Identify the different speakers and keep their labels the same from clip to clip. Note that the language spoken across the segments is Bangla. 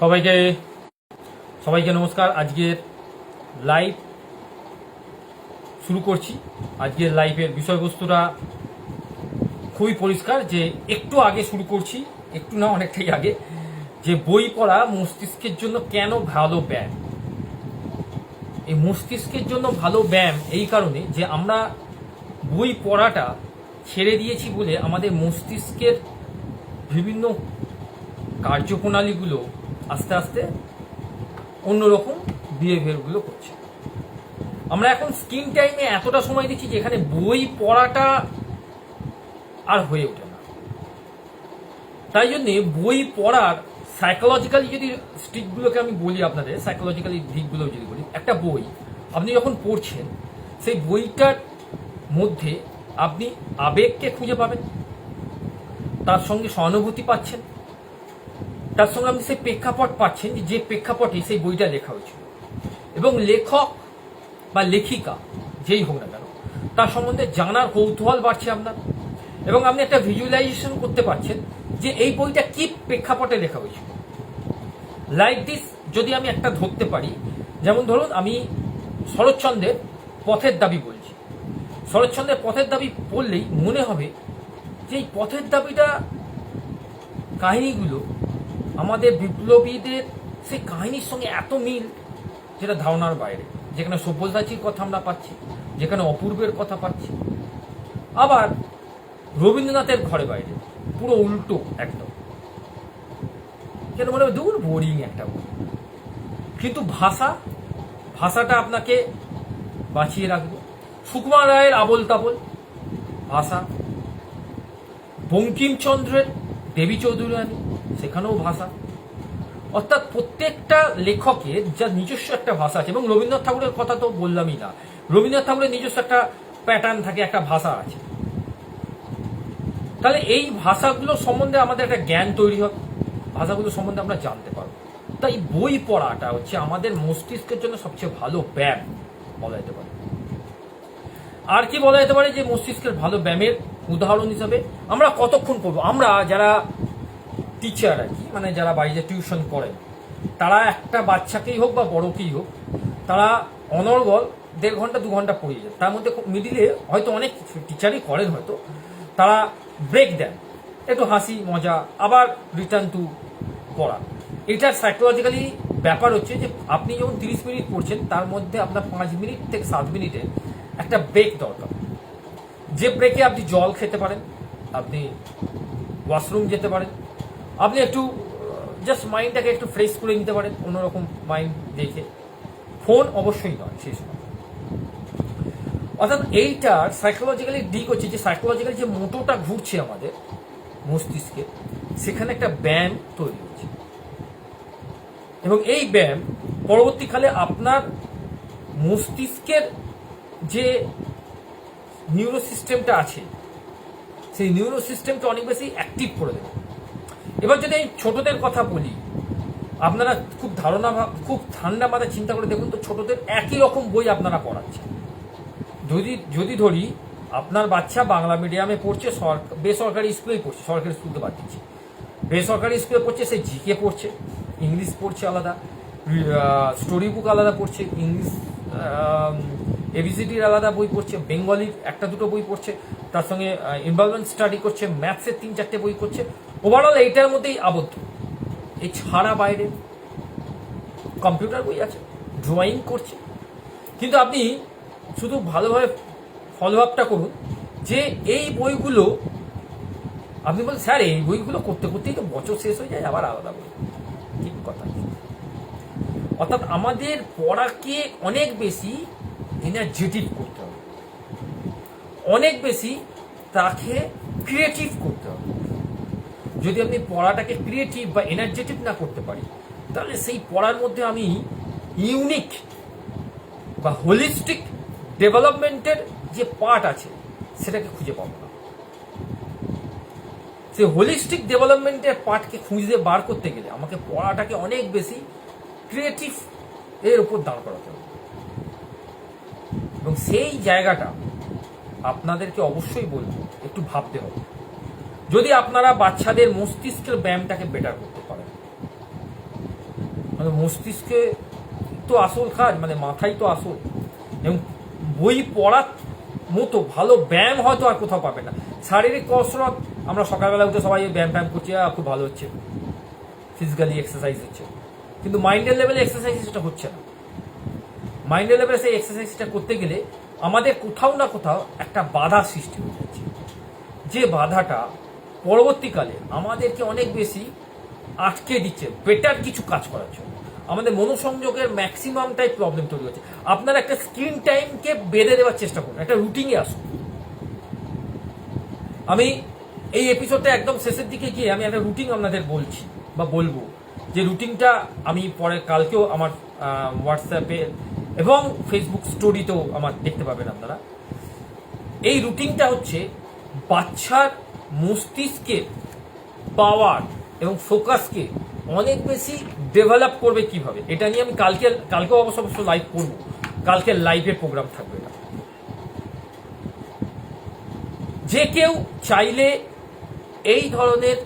Speaker 1: সবাইকে সবাইকে নমস্কার। আজকের লাইভ শুরু করছি। আজকের লাইভের বিষয়বস্তুটা খুবই পরিষ্কার যে একটু আগে শুরু করছি, একটু না অনেকটাই আগে, যে বই পড়া মস্তিষ্কের জন্য কেন ভালো ব্যায়াম? এই মস্তিষ্কের জন্য ভালো ব্যায়াম এই কারণে যে আমরা বই পড়াটা ছেড়ে দিয়েছি বলে আমাদের মস্তিষ্কের বিভিন্ন কার্যপ্রণালীগুলো আস্তে আস্তে অন্যরকম বিহেভিয়ারগুলো করছে। আমরা এখন স্ক্রিন টাইমে এতটা সময় দিচ্ছি যেখানে বই পড়াটা আর হয়ে ওঠে না। তাই জন্যে বই পড়ার সাইকোলজিক্যালি যদি স্টিকগুলোকে আমি বলি আপনাদের সাইকোলজিক্যালি দিকগুলো যদি বলি, একটা বই আপনি যখন পড়ছেন, সেই বইটার মধ্যে আপনি আবেগকে খুঁজে পাবেন। তার সঙ্গে সহানুভূতি পাচ্ছেন। তার সঙ্গে আপনি সেই প্রেক্ষাপট পাচ্ছেন যে প্রেক্ষাপটে সেই বইটা লেখা হয়েছিল। এবং লেখক বা লেখিকা, যেই হোক না কেন, তার সম্বন্ধে জানার কৌতূহল বাড়ছে আপনার। এবং আপনি একটা ভিজুয়ালাইজেশন করতে পারছেন যে এই বইটা কি প্রেক্ষাপটে লেখা হয়েছিল। লাইক দিস যদি আমি একটা ধরতে পারি, যেমন ধরুন আমি শরৎচন্দ্রের পথের দাবি বলছি। শরৎচন্দ্রের পথের দাবি পড়লেই মনে হবে যে এই পথের দাবিটা কাহিনীগুলো আমাদের বিপ্লবীদের সেই কাহিনীর সঙ্গে এত মিল, যেটা ধারণার বাইরে। যেখানে সব্যসাচীর কথা আমরা পাচ্ছি, যেখানে অপূর্বের কথা পাচ্ছি। আবার রবীন্দ্রনাথের ঘরে বাইরে, পুরো উল্টো একদম। যেন মনে হয় দূর বোরিং একটা কিন্তু ভাষা, ভাষাটা আপনাকে বাঁচিয়ে রাখবে। সুকুমার রায়ের আবল তাবল ভাষা। বঙ্কিমচন্দ্রের দেবী চৌধুরী রানী সেখানেও ভাষা। অর্থাৎ প্রত্যেকটা লেখকের যা নিজস্ব একটা ভাষা আছে, এবং রবীন্দ্রনাথ ঠাকুরের কথা তো বললামই না। রবীন্দ্রনাথ ঠাকুরের নিজস্ব একটা প্যাটার্ন থাকে, একটা ভাষা আছে। তাহলে এই ভাষাগুলো সম্বন্ধে আমাদের একটা জ্ঞান তৈরি হবে ভাষাগুলো সম্বন্ধে আমরা জানতে পারব। তাই বই পড়াটা হচ্ছে আমাদের মস্তিষ্কের জন্য সবচেয়ে ভালো ব্যায়াম বলা যেতে পারে। আর কি বলা যেতে পারে যে মস্তিষ্কের ভালো ব্যায়ামের উদাহরণ হিসাবে আমরা কতক্ষণ করব আমরা যারা টিচার আর কি মানে যারা বাড়িতে টিউশন করেন, তারা একটা বাচ্চাকেই হোক বা বড়কেই হোক, তারা অনর্গল দেড় ঘণ্টা, দু ঘণ্টা পড়িয়ে যায়। তার মধ্যে মিডিলে হয়তো অনেক টিচারই করেন হয়তো, তারা ব্রেক দেন। একটু হাসি, মজা, আবার রিটার্ন টু পড়া। এটার সাইকোলজিক্যালি ব্যাপার হচ্ছে যে, আপনি যখন তিরিশ মিনিট পড়ছেন, তার মধ্যে আপনার পাঁচ মিনিট থেকে সাত মিনিটে একটা ব্রেক দরকার। যে ব্রেকে আপনি জল খেতে পারেন, আপনি ওয়াশরুম যেতে পারেন আপনি একটু জাস্ট মাইন্ডটাকে একটু ফ্রেশ করে নিতে পারেন, অন্যরকম মাইন্ড দেখে। ফোন অবশ্যই নয় সেই সময় অর্থাৎ এইটার সাইকোলজিক্যালি দিক হচ্ছে যে সাইকোলজিক্যালি যে মোটোটা ঘুরছে আমাদের মস্তিষ্কে, সেখানে একটা ব্যায়াম তৈরি হচ্ছে। এবং এই ব্যায়াম পরবর্তীকালে আপনার মস্তিষ্কের যে নিউরো সিস্টেমটা আছে, সেই নিউরো সিস্টেমকে অনেক বেশি অ্যাক্টিভ করে দেবে। এবার যদি এই ছোটদের কথা বলি, আপনারা খুব ধারণা খুব ঠান্ডা মাথায় চিন্তা করে দেখুন তো, ছোটদের একই রকম বই আপনারা পড়াচ্ছেন। যদি যদি ধরি, আপনার বাচ্চা বাংলা মিডিয়ামে পড়ছে সরক- বেসরকারি স্কুলেই পড়ছে, সরকারি স্কুল তো বাদ দিচ্ছি। বেসরকারি স্কুলে পড়ছে, সে জিকে পড়ছে ইংলিশ পড়ছে আলাদা স্টোরি বুক আলাদা পড়ছে ইংলিশ এবিসিডির আলাদা বই পড়ছে বেঙ্গলির একটা দুটো বই পড়ছে তার সঙ্গে ইনভলভমেন্ট স্টাডি করছে ম্যাথসের তিন চারটে বই করছে। ওভারঅল এইটার মধ্যেই আবদ্ধ। এই ছাড়া বাইরে কম্পিউটার বই আছে ড্রয়িং করছে। কিন্তু আপনি শুধু ভালোভাবে ফলো আপটা করুন, যে এই বইগুলো, আপনি বলেন, স্যার, এই বইগুলো করতে করতেই তো বছর শেষ হয়ে যায়, আবার আলাদা বই। ঠিক কথা। অর্থাৎ আমাদের পড়াকে অনেক বেশি এনার্জেটিক করতে অনেক বেশি তাকে ক্রিয়েটিভ করতে হবে। যদি আপনি পড়াটাকে ক্রিয়েটিভ বা এনার্জেটিক না করতে পারি তাহলে সেই পড়ার মধ্যে আমি ইউনিক বা হোলিস্টিক ডেভেলপমেন্টের যে পার্ট আছে, সেটাকে খুঁজে পাবো না। সে হোলিস্টিক ডেভেলপমেন্টের পার্টকে খুঁজে বার করতে গেলে আমাকে পড়াটাকে অনেক বেশি ক্রিয়েটিভ এর উপর দাঁড় করাতে হবে। এবং সেই জায়গাটা আপনাদেরকে অবশ্যই বলব একটু ভাবতে হবে। যদি আপনারা বাচ্চাদের মস্তিষ্কের ব্যায়ামটাকে বেটার করতে পারেন। মানে মস্তিষ্কে তো আসল কাজ মানে মাথায় তো আসল। এবং বই পড়ার মতো ভালো ব্যায়াম হয়তো আর কোথাও পাবে না। শারীরিক কসরত আমরা সকালবেলা উঠে সবাই ব্যায়াম ফ্যায়াম করছি আহ, খুব ভালো হচ্ছে। ফিজিক্যালি এক্সারসাইজ হচ্ছে। কিন্তু মাইন্ডের লেভেলে এক্সারসাইজ সেটা হচ্ছে না। মাইন্ডের লেভেলে সেই এক্সারসাইজটা করতে গেলে আমাদের কোথাও না কোথাও একটা বাধা সৃষ্টি হয়ে যাচ্ছে যে বাধাটা পরবর্তীকালে আমাদেরকে অনেক বেশি আটকে দিচ্ছে বেটার কিছু কাজ করার জন্য। আমাদের মনোসংযোগের ম্যাক্সিমামটাই প্রবলেম তৈরি হচ্ছে। আপনারা একটা স্ক্রিন টাইমকে বেঁধে দেওয়ার চেষ্টা করুন, একটা রুটিনে আসুন। আমি এই এপিসোডটা একদম শেষের দিকে গিয়ে আমি একটা রুটিন আপনাদের বলছি বা বলব। যে রুটিনটা আমি পরে, কালকেও আমার হোয়াটসঅ্যাপে এবং ফেসবুক স্টোরিতেও আমার দেখতে পাবেন আপনারা। এই রুটিনটা হচ্ছে বাচ্চার মস্তিষ্কের পাওয়ার এবং ফোকাসকে অনেক বেশি ডেভেলপ করবে কীভাবে? এটা নিয়ে আমি কালকে, কালকেও অবশ্য অবশ্য লাইভ করব। কালকে লাইভের প্রোগ্রাম থাকবে যে কেউ চাইলে এই ধরনের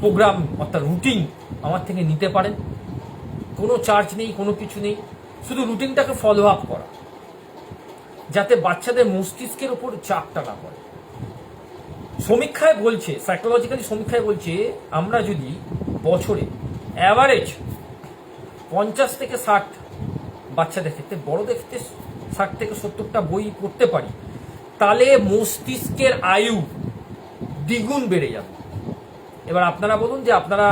Speaker 1: প্রোগ্রাম অর্থাৎ রুটিন আমার থেকে নিতে পারেন। কোনো চার্জ নেই, কোনো কিছু নেই। শুধু রুটিনটাকে ফলো আপ করা। যাতে বাচ্চাদের মস্তিষ্কের উপর চাপটা না পড়ে। সমীক্ষায় বলছে সাইকোলজিক্যালি সমীক্ষায় বলছে, আমরা যদি বছরে অ্যাভারেজ পঞ্চাশ থেকে ষাট বাচ্চাদের ক্ষেত্রে, বড়দের ক্ষেত্রে ষাট থেকে সত্তরটা বই পড়তে পারি, তাহলে মস্তিষ্কের আয়ু দ্বিগুণ বেড়ে যাবে। এবার আপনারা বলুন যে আপনারা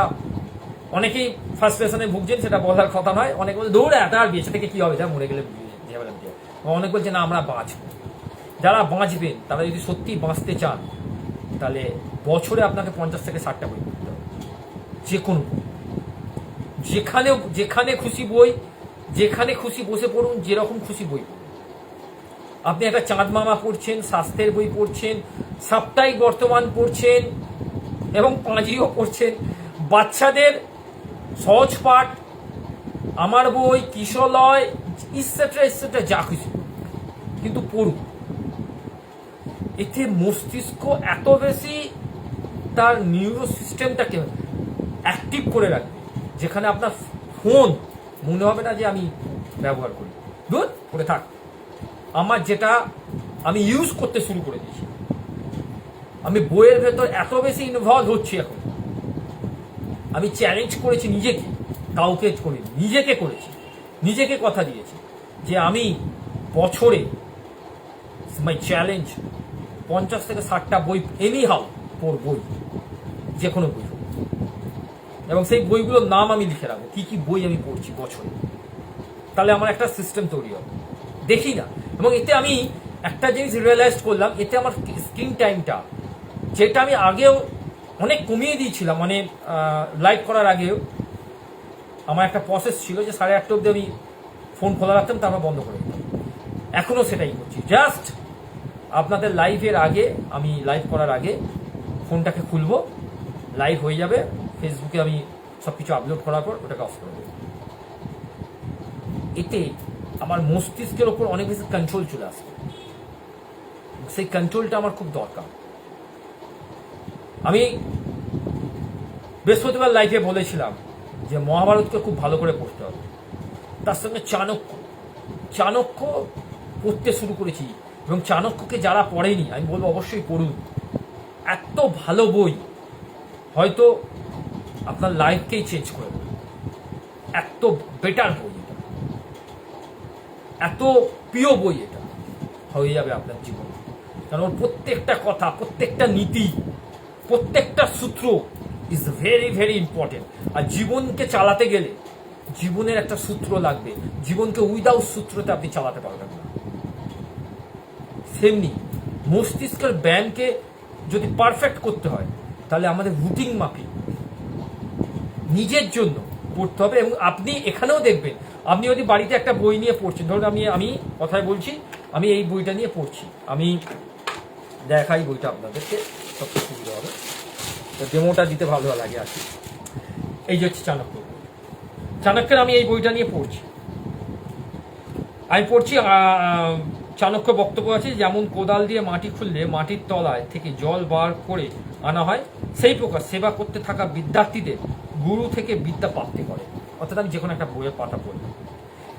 Speaker 1: অনেকেই ফার্স্ট্রেশনে ভুগছেন, সেটা বলার কথা নয়। অনেক বলছে, দৌড়ে এত আর বেঁচে থেকে কি হবে? যা মরে গেলে অনেক বলছে, না, আমরা বাঁচব। যারা বাঁচবেন, তারা যদি সত্যি বাঁচতে চান, তাহলে বছরে আপনাকে পঞ্চাশ থেকে ষাটটা বই পড়তে হবে। যে কোনো। যেখানে যেখানে খুশি বই, যেখানে খুশি বসে পড়ুন, যেরকম খুশি বই পড়ুন। আপনি একটা চাঁদ মামা পড়ছেন, স্বাস্থ্যের বই পড়ছেন, সাপ্তাহিক বর্তমান পড়ছেন, এবং পাঁজিও পড়ছেন, বাচ্চাদের সহজ পাঠ, আমার বই কিশলয় ইসেট্রা ইসেট্রা যা খুশি। কিন্তু পড়ুন। এতে মস্তিষ্ক এত বেশি তার নিউরো সিস্টেমটাকে অ্যাক্টিভ করে রাখবে যেখানে আপনার ফোন মনে হবে না যে আমি ব্যবহার করি। দূর করে থাক। আমার যেটা আমি ইউজ করতে শুরু করে দিয়েছি। আমি বইয়ের ভেতর এত বেশি ইনভলভ হচ্ছি এখন। আমি চ্যালেঞ্জ করেছি নিজেকে, কাউকে করিনি নিজেকে করেছি, নিজেকে কথা দিয়েছি যে আমি বছরে মাই চ্যালেঞ্জ পঞ্চাশ থেকে ষাটটা বই এনি হাউ পড়বই যে কোনো বই এবং সেই বইগুলোর নাম আমি লিখে রাখব, কি কি বই আমি পড়ছি বছরে। তাহলে আমার একটা সিস্টেম তৈরি হবে। দেখি না। এবং এতে আমি একটা জিনিস রিয়েলাইজ করলাম, এতে আমার স্ক্রিন টাইমটা যেটা আমি আগেও অনেক কমিয়ে দিয়েছিলাম মানে লাইভ করার আগেও। আমার একটা প্রসেস ছিল যে সাড়ে আটটা অব্দি আমি ফোন খোলা রাখতাম, তারপর বন্ধ করে দিতাম। এখনও সেটাই করছি। জাস্ট আপনাদের লাইভের আগে, আমি লাইভ করার আগে ফোনটাকে খুলবো লাইভ হয়ে যাবে ফেসবুকে আমি সব কিছু আপলোড করার পর ওটাকে অফ করে দেবো। এতে আমার মস্তিষ্কের ওপর অনেক বেশি কন্ট্রোল চলে আসবে। সেই কন্ট্রোলটা আমার খুব দরকার। আমি বৃহস্পতিবার লাইফে বলেছিলাম যে মহাভারতকে খুব ভালো করে পড়তে হবে। তার সঙ্গে চাণক্য। চাণক্য পড়তে শুরু করেছি এবং চাণক্যকে যারা পড়েনি, আমি বলব অবশ্যই পড়ুন। এত ভালো বই, হয়তো আপনার লাইফকেই চেঞ্জ করে দেবে। এত বেটার বই এটা। এত প্রিয় বই এটা। হয়ে যাবে আপনার জীবনে। কারণ প্রত্যেকটা কথা, প্রত্যেকটা নীতি প্রত্যেকটা সূত্র ইজ ভেরি ভেরি ইম্পর্টেন্ট আর জীবনকে চালাতে গেলে জীবনের একটা সূত্র লাগবে। জীবনকে উইদাউট সূত্রতে আপনি চালাতে পারবেন না। সেমনি মস্তিষ্কের ব্যায়ামকে যদি পারফেক্ট করতে হয়, তাহলে আমাদের রুটিন মাফিক নিজের জন্য পড়তে হবে এবং আপনি এখানেও দেখবেন, আপনি যদি বাড়িতে একটা বই নিয়ে পড়ছেন, ধরুন আমি আমি কথায় বলছি, আমি এই বইটা নিয়ে পড়ছি, আমি দেখাই বইটা আপনাদেরকে। সবচেয়ে সুবিধা হবে। তো ডেমোটা দিতে ভালো লাগে আর কি। এই যে হচ্ছে চাণক্য। চাণক্যের আমি এই বইটা নিয়ে পড়ছি। আমি পড়ছি চাণক্য বক্তব্য আছে, যেমন কোদাল দিয়ে মাটি খুললে মাটির তলায় থেকে জল বার করে আনা হয়, সেই প্রকার সেবা করতে থাকা বিদ্যার্থীদের গুরু থেকে বিদ্যা প্রাপ্তি করে। অর্থাৎ আমি যে কোনো একটা বইয়ের পাতা পড়লাম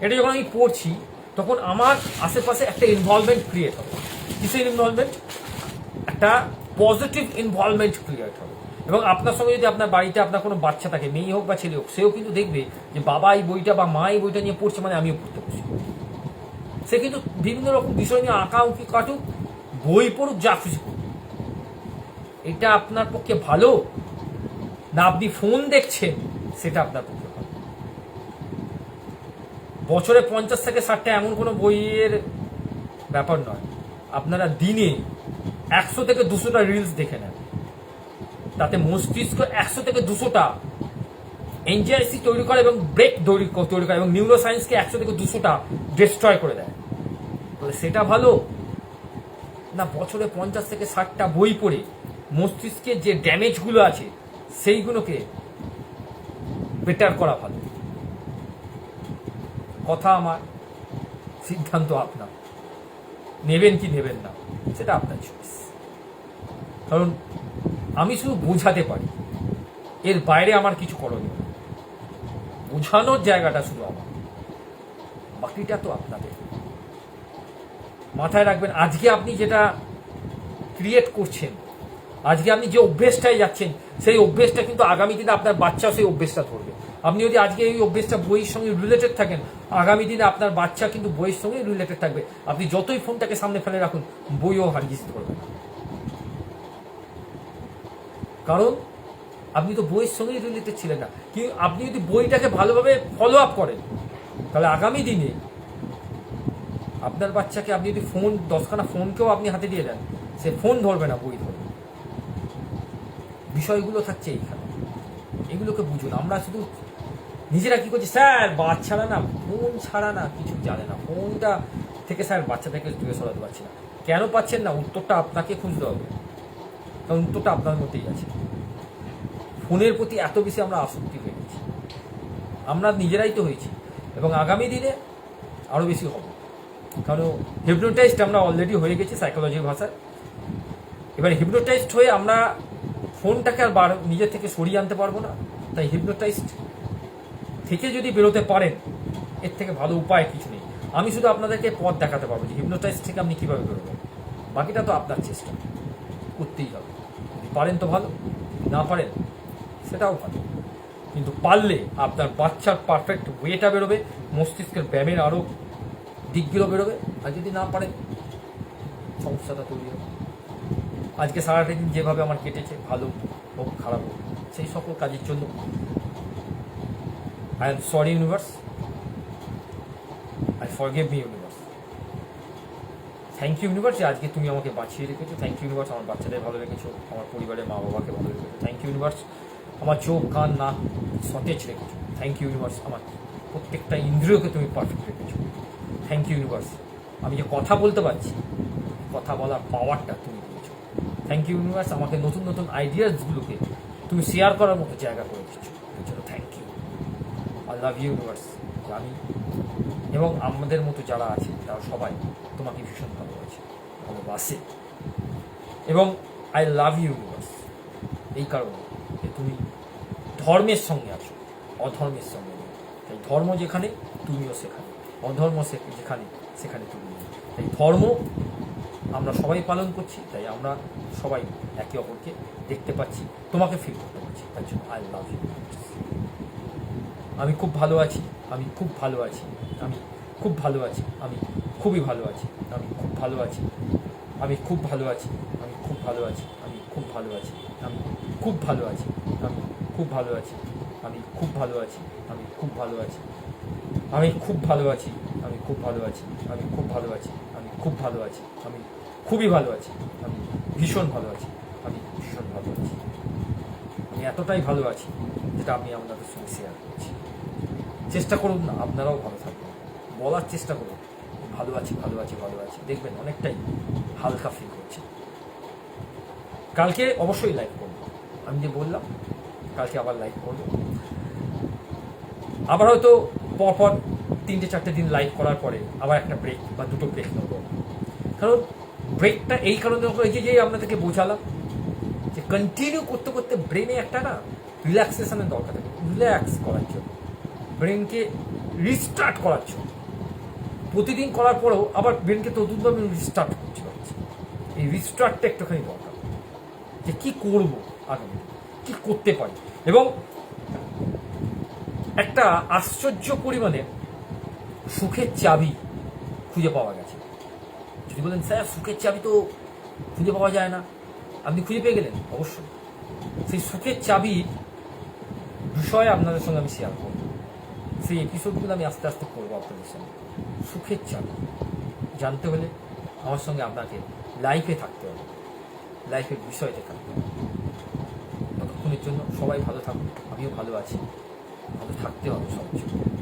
Speaker 1: এটা যখন আমি পড়ছি, তখন আমার আশেপাশে একটা ইনভলভমেন্ট ক্রিয়েট হবে কিসের ইনভলভমেন্ট একটা পজিটিভ ইনভলভমেন্ট ক্রিয়েট হবে। এবং আপনার সঙ্গে যদি আপনার বাড়িতে আপনার কোনো বাচ্চা থাকে, মেয়ে হোক বা ছেলে হোক, সেও কিন্তু দেখবে যে বাবা এই বইটা বা মা এই বইটা নিয়ে পড়ছে মানে আমিও পড়তে বসি। সে কিন্তু বিভিন্ন রকম বিষয় নিয়ে আঁকা উঁকি কাটুক, বই পড়ুক, যা খুশি করুক। এটা আপনার পক্ষে ভালো? না আপনি ফোন দেখছেন, সেটা আপনার পক্ষে ভালো। বছরে পঞ্চাশ থেকে ষাটটা এমন কোনো বইয়ের ব্যাপার নয়। আপনারা দিনে একশো থেকে দুশোটা রিলস দেখে নেন। তাতে মস্তিষ্ক একশো থেকে দুশোটা এনজিআইসি তৈরি করে এবং ব্রেক তৈরি তৈরি করে এবং নিউরো সায়েন্সকে একশো থেকে দুশোটা ডিস্ট্রয় করে দেয়। তাহলে সেটা ভালো? না, বছরে পঞ্চাশ থেকে ষাটটা বই পড়ে মস্তিষ্কে যে ড্যামেজগুলো আছে, সেইগুলোকে বেটার করা ভালো। কথা আমার, সিদ্ধান্ত আপনার। নেবেন কি নেবেন না, সেটা আপনার চয়েস কারণ আমি শুধু বোঝাতে পারি। এর বাইরে আমার কিছু করণীয়। বোঝানোর জায়গাটা শুধু আমার। বাকিটা তো আপনাদের। মাথায় রাখবেন, আজকে আপনি যেটা ক্রিয়েট করছেন, আজকে আপনি যে অভ্যেসটায় যাচ্ছেন, সেই অভ্যেসটা কিন্তু আগামী দিনে আপনার বাচ্চা সেই অভ্যেসটা ধরবে। আপনি যদি আজকে এই অভ্যেসটা বইয়ের সঙ্গে রিলেটেড থাকেন, আগামী দিনে আপনার বাচ্চা কিন্তু বইয়ের সঙ্গে রিলেটেড থাকবে। আপনি যতই ফোনটাকে সামনে ফেলে রাখুন, বইও হারিয়ে ধরবে না। কারণ আপনি তো বইয়ের সঙ্গেই রিলেটেড ছিলেন না। কিন্তু আপনি যদি বইটাকে ভালোভাবে ফলো আপ করেন, তাহলে আগামী দিনে আপনার বাচ্চাকে আপনি যদি ফোন দশখানা ফোনকেও আপনি হাতে দিয়ে দেন, সে ফোন ধরবে না, বই ধরবে বিষয়গুলো থাকছে এইখানে। এগুলোকে বুঝুন। আমরা শুধু নিজেরা কি করছি, স্যার, বাচ্চারা না ফোন ছাড়া না, কিছু জানে না। ফোনটা থেকে স্যার বাচ্চাটাকে দূরে সরাতে পারছি না। কেন পাচ্ছেন না? উত্তরটা আপনাকে খুঁজতে হবে। কারণ উত্তরটা আপনার মধ্যেই আছে। ফোনের প্রতি এত বেশি আমরা আসক্তি হয়ে গেছি। আমরা নিজেরাই তো হয়েছি এবং আগামী দিনে আরও বেশি হব। কারণ হিপনোটাইজড আমরা অলরেডি হয়ে গেছি সাইকোলজির ভাষায়। এবার হিপনোটাইজড হয়ে আমরা ফোনটাকে আর বার নিজের থেকে সরিয়ে আনতে পারব না। তাই হিপনোটাইজড থেকে যদি বেরোতে পারেন, এর থেকে ভালো উপায় কিছু নেই। আমি শুধু আপনাদেরকে পথ দেখাতে পারব যে হিপনোটাইজ থেকে আপনি কীভাবে বেরোবেন। বাকিটা তো আপনার চেষ্টা। করতেই হবে। পারেন তো ভালো, না পারেন সেটাও ভালো। কিন্তু পারলে আপনার বাচ্চার পারফেক্ট ওয়েটা বেরোবে, মস্তিষ্কের ব্যায়ামের আরও দিকগুলো বেরোবে, আর যদি না পারেন, সমস্যাটা তৈরি হবে। আজকে সারাটা দিন যেভাবে আমার কেটেছে, ভালো হোক, খারাপ হোক, সেই সকল কাজের জন্য I am sorry universe I forgive me universe thank you universe আজকে তুমি আমাকে বাঁচিয়ে রেখেছো। থ্যাংক ইউ ইউনিভার্স আমার বাচ্চাদের ভালো রেখেছো, আমার পরিবারের মা বাবাকে ভালো রেখেছো। থ্যাংক ইউ ইউনিভার্স আমার চোখ, কান, নাক সতেজ রেখেছো। থ্যাংক ইউ ইউনিভার্স আমার প্রত্যেকটা ইন্দ্রিয়কে তুমি পারফেক্ট রেখেছো। থ্যাংক ইউ ইউনিভার্স আমি যে কথা বলতে পারছি, কথা বলার পাওয়ারটা তুমি দিয়েছ। থ্যাংক ইউ ইউনিভার্স আমাকে নতুন নতুন আইডিয়াসগুলোকে তুমি শেয়ার করার মতো জায়গা করে দিচ্ছ জন্য thank you I love you universe আমি এবং আমাদের মতো যারা আছে, তারা সবাই তোমাকে ভীষণ ভালোবাসে ভালোবাসে। এবং আই লাভ ইউ ইউনিভার্স এই কারণে যে তুমি ধর্মের সঙ্গে আছো, অধর্মের সঙ্গে তাই ধর্ম যেখানে, তুমিও সেখানে। অধর্ম যেখানে, সেখানে তুমি তাই ধর্ম আমরা সবাই পালন করছি, তাই আমরা সবাই একে অপরকে দেখতে পাচ্ছি, তোমাকে ফিল করতে পারছি। তার জন্য আই লাভ ইউ আমি খুব ভালো আছি, আমি খুব ভালো আছি, আমি খুব ভালো আছি, আমি খুবই ভালো আছি আমি খুব ভালো আছি আমি খুব ভালো আছি আমি খুব ভালো আছি আমি খুব ভালো আছি আমি খুব ভালো আছি আমি খুব ভালো আছি আমি খুব ভালো আছি আমি খুব ভালো আছি আমি খুব ভালো আছি আমি খুব ভালো আছি আমি খুব ভালো আছি আমি খুব ভালো আছি আমি খুবই ভালো আছি আমি ভীষণ ভালো আছি আমি ভীষণ ভালো আছি আমি এতটাই ভালো আছি যেটা আমি আপনাদের সঙ্গে শেয়ার করছি চেষ্টা করুন না আপনারাও ভালো থাকবেন বলার চেষ্টা করুন ভালো আছি ভালো আছি ভালো আছি। দেখবেন অনেকটাই হালকা ফিল করছে। কালকে অবশ্যই লাইভ করব। আমি যে বললাম, কালকে আবার লাইভ করব। আবার হয়তো পরপর তিনটে, চারটে দিন লাইভ করার পরে আবার একটা ব্রেক বা দুটো ব্রেক নেব। কারণ ব্রেকটা এই কারণে যে যে আপনাদেরকে বোঝালাম যে কন্টিনিউ করতে করতে ব্রেনে একটা না রিল্যাক্সেশনের দরকার থাকে। রিল্যাক্স করার জন্য। ব্রেনকে রিস্টার্ট করার জন্য। প্রতিদিন করার পরেও আবার ব্রেনকে আমি রিস্টার্ট করতে পারছি এই রিস্টার্টটা একটুখানি দরকার। যে কী করব আগামী কি করতে পারি? এবং একটা আশ্চর্য পরিমাণে সুখের চাবি খুঁজে পাওয়া গেছে। যদি বলেন, স্যার, সুখের চাবি তো খুঁজে পাওয়া যায় না। আপনি খুঁজে পেয়ে গেলেন, অবশ্যই। সেই সুখের চাবি বিষয়ে আপনাদের সঙ্গে আমি শেয়ার করব। সেই এপিসোডগুলো আমি আস্তে আস্তে করব আপনাদের সঙ্গে। সুখের চাবি জানতে হলে আমার সঙ্গে আপনাকে লাইফে থাকতে হবে। লাইফের বিষয়তে থাকতে হবে। ততক্ষণের জন্য সবাই ভালো থাকুন, আমিও ভালো আছি। ভালো থাকতে হবে জন্য।